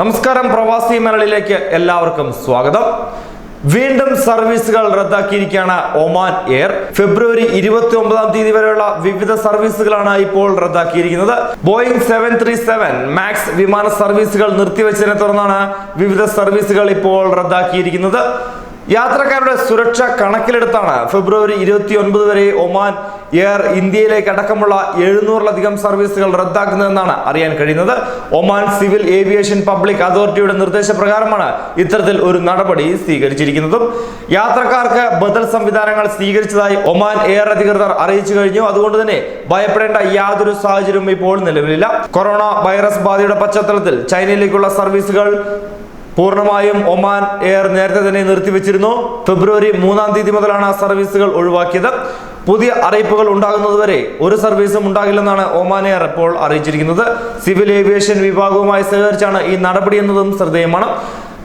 നമസ്കാരം പ്രവാസി മലയാളിയിലേക്ക് എല്ലാവർക്കും സ്വാഗതം. വീണ്ടും സർവീസുകൾ റദ്ദാക്കിയിരിക്കുകയാണ് ഒമാൻ എയർ. ഫെബ്രുവരി ഇരുപത്തി ഒമ്പതാം തീയതി വരെയുള്ള വിവിധ സർവീസുകളാണ് ഇപ്പോൾ റദ്ദാക്കിയിരിക്കുന്നത്. Boeing seven three seven max വിമാന സർവീസുകൾ നിർത്തിവെച്ചതിനെ തുടർന്നാണ് വിവിധ സർവീസുകൾ ഇപ്പോൾ റദ്ദാക്കിയിരിക്കുന്നത്. യാത്രക്കാരുടെ സുരക്ഷ കണക്കിലെടുത്താണ് ഫെബ്രുവരി ഇരുപത്തി ഒൻപത് വരെ ഒമാൻ എയർ ഇന്ത്യയിലേക്ക് അടക്കമുള്ള എഴുന്നൂറിലധികം സർവീസുകൾ റദ്ദാക്കുന്നതെന്നാണ് അറിയാൻ കഴിയുന്നത്. ഒമാൻ സിവിൽ ഏവിയേഷൻ പബ്ലിക് അതോറിറ്റിയുടെ നിർദ്ദേശപ്രകാരമാണ് ഇത്തരത്തിൽ ഒരു നടപടി സ്വീകരിച്ചിരിക്കുന്നതും. യാത്രക്കാർക്ക് ബദൽ സംവിധാനങ്ങൾ സ്വീകരിച്ചതായി ഒമാൻ എയർ അധികൃതർ അറിയിച്ചു കഴിഞ്ഞു. അതുകൊണ്ട് തന്നെ ഭയപ്പെടേണ്ട യാതൊരു സാഹചര്യവും ഇപ്പോൾ നിലവിലില്ല. കൊറോണ വൈറസ് ബാധയുടെ പശ്ചാത്തലത്തിൽ ചൈനയിലേക്കുള്ള സർവീസുകൾ പൂർണമായും ഒമാൻ എയർ നേരത്തെ തന്നെ നിർത്തിവെച്ചിരുന്നു. ഫെബ്രുവരി മൂന്നാം തീയതി മുതലാണ് സർവീസുകൾ ഒഴിവാക്കിയത്. പുതിയ അറിയിപ്പുകൾ ഉണ്ടാകുന്നതുവരെ ഒരു സർവീസും ഉണ്ടാകില്ലെന്നാണ് ഒമാൻ എയർ ഇപ്പോൾ അറിയിച്ചിരിക്കുന്നത്. സിവിൽ ഏവിയേഷൻ വിഭാഗവുമായി സഹകരിച്ചാണ് ഈ നടപടി എന്നതും ശ്രദ്ധേയമാണ്.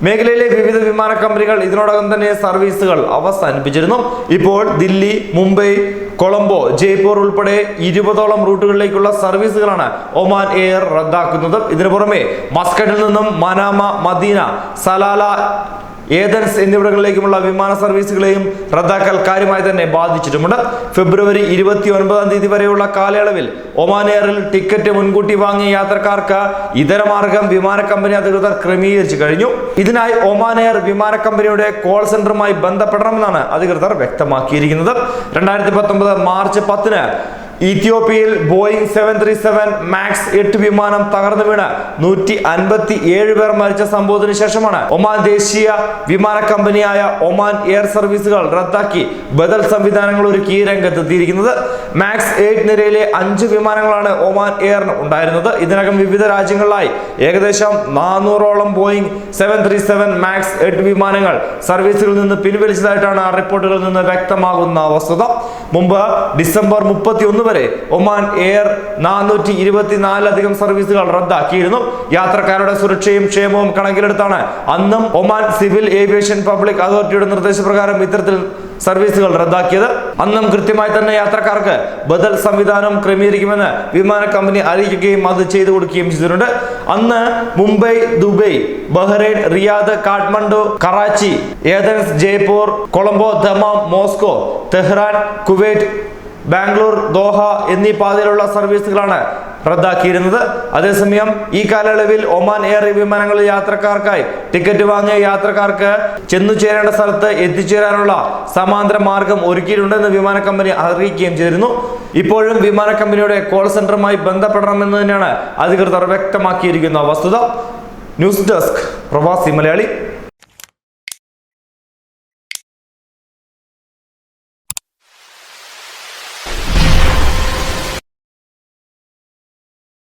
മേഖലയിലെ വിവിധ വിമാന കമ്പനികൾ ഇതിനോടകം തന്നെ സർവീസുകൾ അവസാനിപ്പിച്ചിരുന്നു. ഇപ്പോൾ ദില്ലി മുംബൈ കൊളംബോ ജയ്പൂർ ഉൾപ്പെടെ ഇരുപതോളം റൂട്ടുകളിലേക്കുള്ള സർവീസുകളാണ് ഒമാൻ എയർ റദ്ദാക്കുന്നത്. ഇതിനു പുറമെ മസ്കറ്റിൽ നിന്നും മനാമ മദീന സലാല ഏതൻസ് എന്നിവിടങ്ങളിലേക്കുമുള്ള വിമാന സർവീസുകളെയും റദ്ദാക്കൽ കാര്യമായി തന്നെ ബാധിച്ചിട്ടുമുണ്ട്. ഫെബ്രുവരി ഇരുപത്തി ഒൻപതാം തീയതി വരെയുള്ള കാലയളവിൽ ഒമാൻ എയറിൽ ടിക്കറ്റ് മുൻകൂട്ടി വാങ്ങിയ യാത്രക്കാർക്ക് ഇതര മാർഗം വിമാന കമ്പനി അധികൃതർ ക്രമീകരിച്ചു കഴിഞ്ഞു. ഇതിനായി ഒമാൻ എയർ വിമാന കമ്പനിയുടെ കോൾ സെന്ററുമായി ബന്ധപ്പെടണമെന്നാണ് അധികൃതർ വ്യക്തമാക്കിയിരിക്കുന്നത്. രണ്ടായിരത്തി പത്തൊമ്പത് മാർച്ച് പത്തിന് ഇത്യോപ്യയിൽ Boeing seven three seven max എട്ട് വിമാനം തകർന്നു വീണ് നൂറ്റി അൻപത്തി ഏഴ് പേർ മരിച്ച സംഭവത്തിന് ശേഷമാണ് ഒമാൻ ദേശീയ വിമാന കമ്പനിയായ ഒമാൻ എയർ സർവീസുകൾ റദ്ദാക്കി ബദൽ സംവിധാനങ്ങൾ ഒരുക്കി രംഗത്തെത്തിയിരിക്കുന്നത്. മാക്സ് എയ്റ്റ് നിരയിലെ അഞ്ച് വിമാനങ്ങളാണ് ഒമാൻ എയറിന് ഉണ്ടായിരുന്നത്. ഇതിനകം വിവിധ രാജ്യങ്ങളിലായി ഏകദേശം നാനൂറോളം Boeing seven three seven max എട്ട് വിമാനങ്ങൾ സർവീസുകളിൽ നിന്ന് പിൻവലിച്ചതായിട്ടാണ് റിപ്പോർട്ടുകളിൽ നിന്ന് വ്യക്തമാകുന്ന വസ്തുത. മുമ്പ് ഡിസംബർ മുപ്പത്തി ഒന്ന് വരെ ഒമാൻ എയർ നാനൂറ്റി ഇരുപത്തിനാലധികം സർവീസുകൾ റദ്ദാക്കിയിരുന്നു. യാത്രക്കാരുടെ സുരക്ഷയും ക്ഷേമവും കണക്കിലെടുത്താണ് അന്നും ഒമാൻ സിവിൽ ഏവിയേഷൻ പബ്ലിക് അതോറിറ്റിയുടെ നിർദ്ദേശപ്രകാരം ഇത്തരത്തിൽ സർവീസുകൾ റദ്ദാക്കിയത്. അന്നും കൃത്യമായി തന്നെ യാത്രക്കാർക്ക് ബദൽ സംവിധാനം ക്രമീകരിക്കുമെന്ന് വിമാന കമ്പനി അറിയിക്കുകയും അത് ചെയ്തു കൊടുക്കുകയും ചെയ്തിട്ടുണ്ട്. അന്ന് Mumbai Dubai Bahrain Riyadh Kathmandu Karachi Athens Jaipur Colombo Dammam Moscow Tehran Kuwait Bangalore Doha എന്നീ പാതയിലുള്ള സർവീസുകളാണ് റദ്ദാക്കിയിരുന്നത്. അതേസമയം ഈ കാലയളവിൽ ഒമാൻ എയർ വിമാനങ്ങളിൽ യാത്രക്കാർക്കായി ടിക്കറ്റ് വാങ്ങിയ യാത്രക്കാർക്ക് ചെന്നു ചേരേണ്ട സ്ഥലത്ത് എത്തിച്ചേരാനുള്ള സമാന്തര മാർഗം ഒരുക്കിയിട്ടുണ്ടെന്ന് വിമാന കമ്പനി അറിയിക്കുകയും ചെയ്തിരുന്നു. ഇപ്പോഴും വിമാന കമ്പനിയുടെ കോൾ സെന്ററുമായി ബന്ധപ്പെടണമെന്ന് തന്നെയാണ് അധികൃതർ വ്യക്തമാക്കിയിരിക്കുന്ന വസ്തുത. ന്യൂസ് ഡെസ്ക് പ്രവാസി മലയാളി.